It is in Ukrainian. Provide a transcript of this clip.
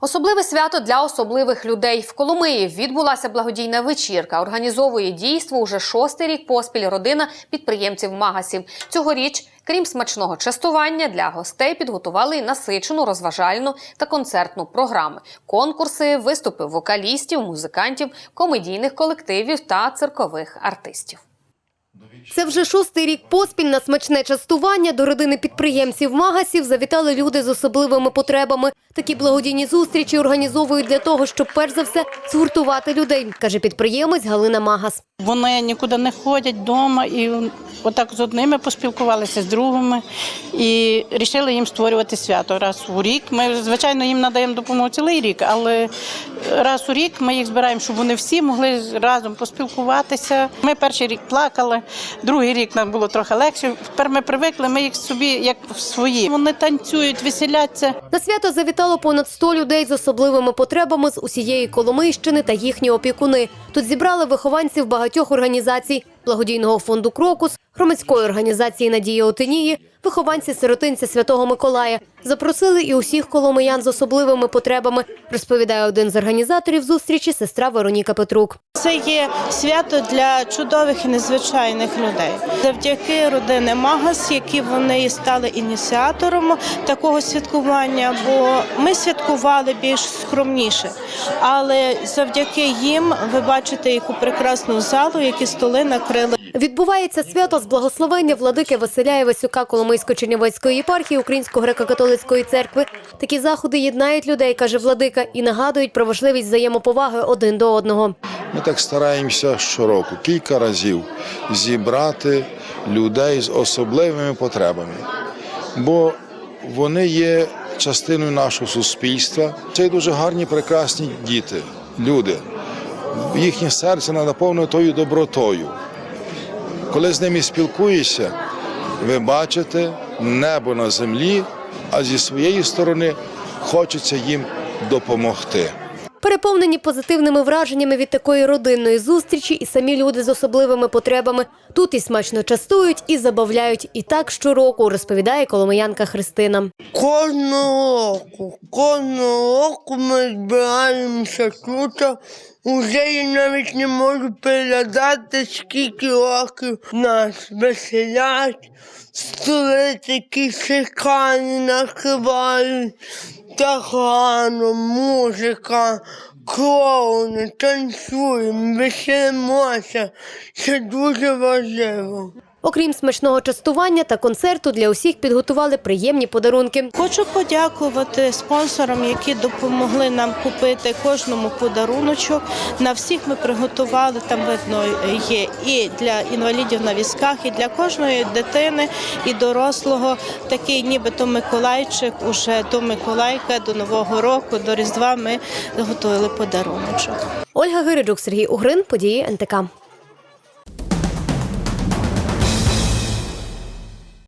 Особливе свято для особливих людей в Коломиї відбулася благодійна вечірка. Організовує дійство уже шостий рік поспіль родина підприємців магасів. Цьогоріч, крім смачного частування, для гостей підготували й насичену розважальну та концертну програми, конкурси, виступи вокалістів, музикантів, комедійних колективів та циркових артистів. Це вже шостий рік поспіль на смачне частування до родини підприємців магасів завітали люди з особливими потребами. Такі благодійні зустрічі організовують для того, щоб перш за все згуртувати людей, каже підприємець Галина Магас. Вони нікуди не ходять вдома і отак з одними поспілкувалися, з другими і вирішили їм створювати свято раз у рік. Ми, звичайно, їм надаємо допомогу цілий рік, але раз у рік ми їх збираємо, щоб вони всі могли разом поспілкуватися. Ми перший рік плакали, другий рік нам було трохи легше. Тепер ми привикли, ми їх собі як свої. Вони танцюють, веселяться. На свято завітало понад 100 людей з особливими потребами з усієї Коломийщини та їхні опікуни. Тут зібрали вихованців багатьох організацій благодійного фонду Крокус, громадської організації Надія Отинії, вихованці сиротинця Святого Миколая. Запросили і усіх коломиян з особливими потребами, розповідає один з організаторів зустрічі сестра Вероніка Петрук. Це є свято для чудових і незвичайних людей. Завдяки родини Магас, які вони стали ініціатором такого святкування, бо ми святкували більш скромніше. Але завдяки їм ви бачите, яку прекрасну залу, які столи накрили. Відбувається свято з благословення владики Василя Івасюка Коломийсько-Чернівецької єпархії Української греко-католицької церкви. Такі заходи єднають людей, каже владика, і нагадують про важливість взаємоповаги один до одного. Ми так стараємося щороку кілька разів зібрати людей з особливими потребами, бо вони є частиною нашого суспільства. Це дуже гарні, прекрасні діти, люди. Їхнє серце наповнено тою добротою. Коли з ними спілкуєшся, ви бачите небо на землі, а зі своєї сторони хочеться їм допомогти. Переповнені позитивними враженнями від такої родинної зустрічі, і самі люди з особливими потребами тут і смачно частують, і забавляють. І так щороку розповідає коломиянка Христина. Кожного року, кожного року ми збираємося тут. Уже я навіть не можу передати, скільки років нас веселять, столи такі шикарні накривають, так гарно, музика, клоуни, танцюємо, веселимося. Це дуже важливо. Окрім смачного частування та концерту, для усіх підготували приємні подарунки. Хочу подякувати спонсорам, які допомогли нам купити кожному подаруночок. На всіх ми приготували там видно є і для інвалідів на візках, і для кожної дитини і дорослого такий, нібито Миколайчик. Уже до Миколайка, до Нового року, до Різдва ми готували подаруночок. Ольга Гириджук, Сергій Угрин, події НТК.